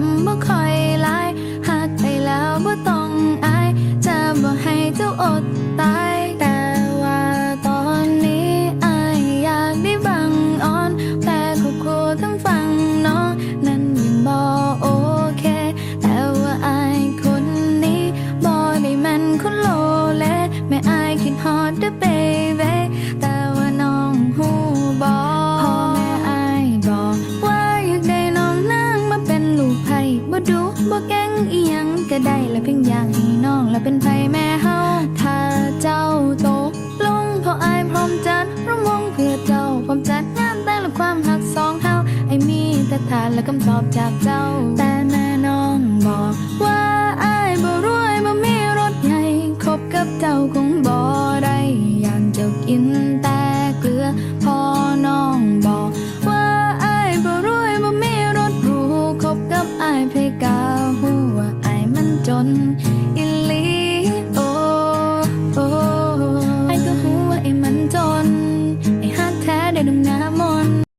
ำบ่ค่อยหลายหักไปแล้วบ่ต้องอายจะบ่ให้เจ้าอดตาย ดูบ่เก่งอีหยังก็ได้ละเพียงอย่างให้น้องละเป็นภัยแม่เฮาถ้าเจ้าตกลงเพราออายพร้อมจัดร่วมวงเพื่อเจ้าพร้อมจัดงานแต่ละความหักสองเฮาไอ้มีแต่ทานและคำตอบจากเจ้า แต่แม่น้องบอกว่าอายบ่รวยบ่มีรถใหญ่คบกับเจ้าคงบ่ได้ย่างเจ้ากิน one.